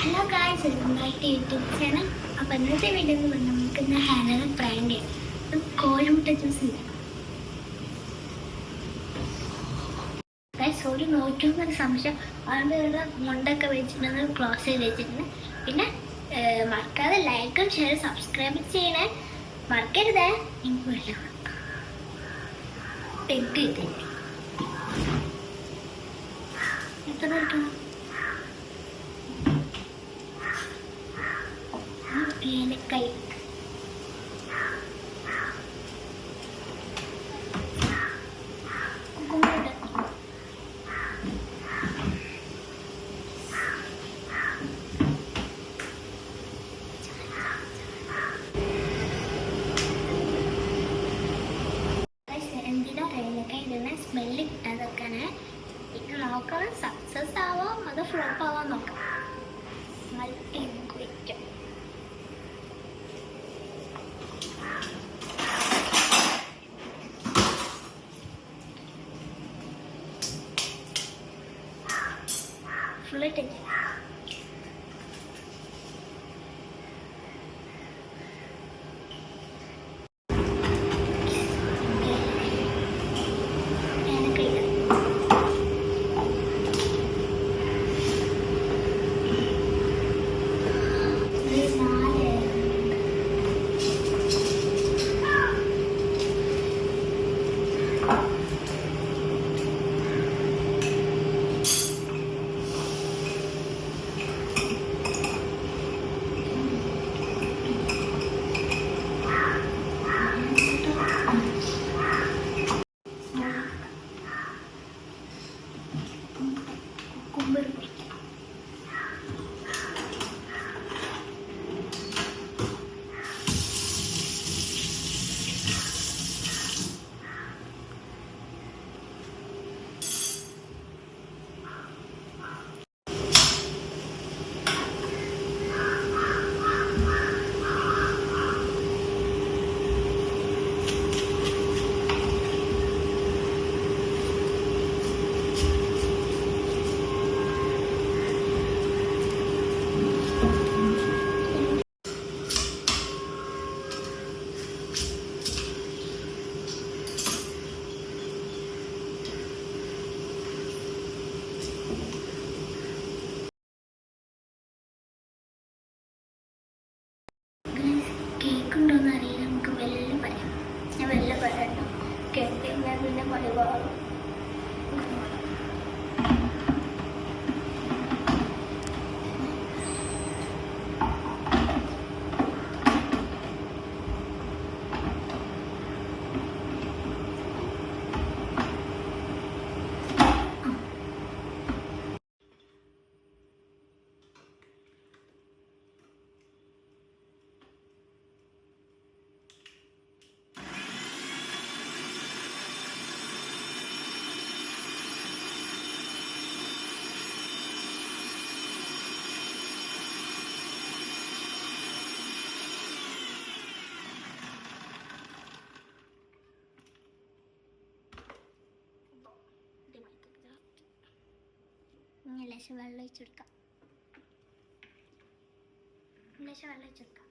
Hello guys YouTube channel അപ്പോൾ ഇന്നത്തെ video ഉണ്ട്. ഒരു നോക്കിയൊന്നൊരു സംശയം. അവരുടെ മുണ്ടൊക്കെ വെച്ചിട്ടുണ്ട് ക്ലോസ് ചെയ്ത് വെച്ചിട്ടുണ്ട്. പിന്നെ മറക്കാതെ ലൈക്കും ഷെയർ സബ്സ്ക്രൈബ് ചെയ്യണേ. മറക്കരുതേ. എനിക്ക് തെറ്റ് തെറ്റ് എത്ര എടുക്കണം ഏലക്കൈ കുക്കുമ്പർ എന്തിനാ ഏലക്കൈ ഇടുന്ന സ്മെല്ല് കിട്ടാതൊക്കെയാണ് ഇത് നോക്കണം സക്സസ് ആവാം അത് ഫ്ലോപ്പ് ആവാൻ നോക്കാം. മൾട്ടി ഇൻഗ്രീഡിയന്റ് ഫുള്ള് ഇട്ടില്ല കേക്ക് ഞാൻ പിന്നെ ലേശം വെള്ളം ഒഴിച്ചെടുക്കാം ലേശം വെള്ളം ഒഴിച്ചെടുക്കാം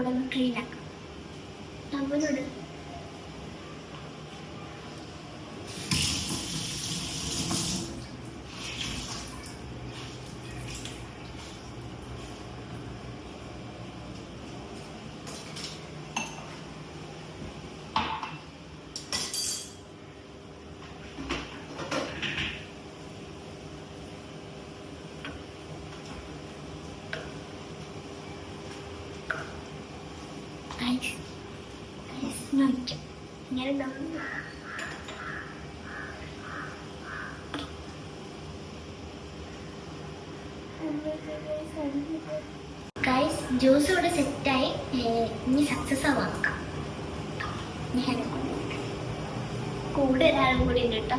ഇവിടെ ഒന്ന് ക്ലീൻ ആക്കാം ടവലോട് ഇങ്ങനെ ഗൈസ് ജ്യൂസ് ഇവിടെ സെറ്റായി ഇനി സക്സസ് ആവാക്കാം ഞാൻ കൂടെ ഒരാളും കൂടി ഉണ്ട് കേട്ടോ.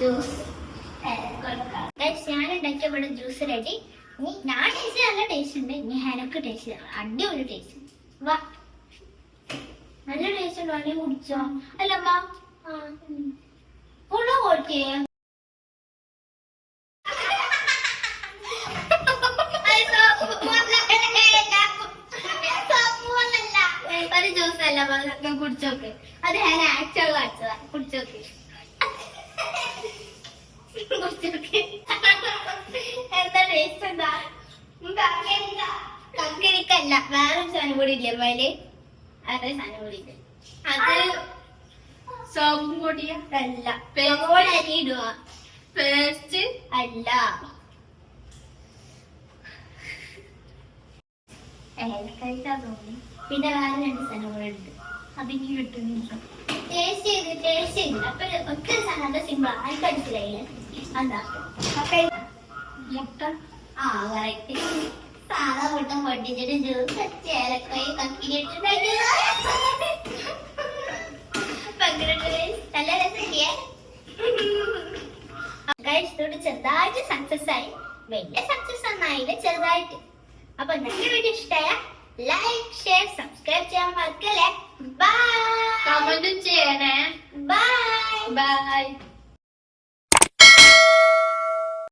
ജ്യൂസ്. ഞാൻ ഉണ്ടാക്കിയ ഇവിടെ ജ്യൂസ് റെഡി ഇനി ഞാൻ ടേസ്റ്റ് നല്ല ടേസ്റ്റ് ഉണ്ട്. ഇനി ഹനക്ക് ടേസ്റ്റ് അടിപൊളി ടേസ്റ്റ് വാ. നല്ല ടേസ്റ്റ് ഉണ്ടോ? അല്ലെങ്കിൽ കുടിച്ചോ? അല്ലമ്മ ഫുള്ള് കോട്ടിയേ ഒരു ജ്യൂസ് അല്ല കുടിച്ചോക്ക്. അത് ഞാൻ ആക്ച്വൽ കാണിച്ചതാ കുടിച്ചോക്ക്. ഇല്ലേ പേസ്റ്റ് അല്ല പിന്നെ വേറെ രണ്ട് ഉണ്ട്. അതിന് കിട്ടുന്നില്ല. മുട്ട. ആ മുട്ട ജ്യൂസ് നല്ല ചെറുതായിട്ട് സക്സസ് ആയി. വലിയ സക്സസ് ഒന്നായില്ല ചെറുതായിട്ട്. അപ്പൊ നിങ്ങൾക്ക് വീഡിയോ ഇഷ്ടമായ ലൈക്ക് ഷെയർ സബ്സ്ക്രൈബ് ചെയ്യാൻ മറക്കല്ലേ. ബൈ കമന്റും ചെയ്യണേ. Bye bye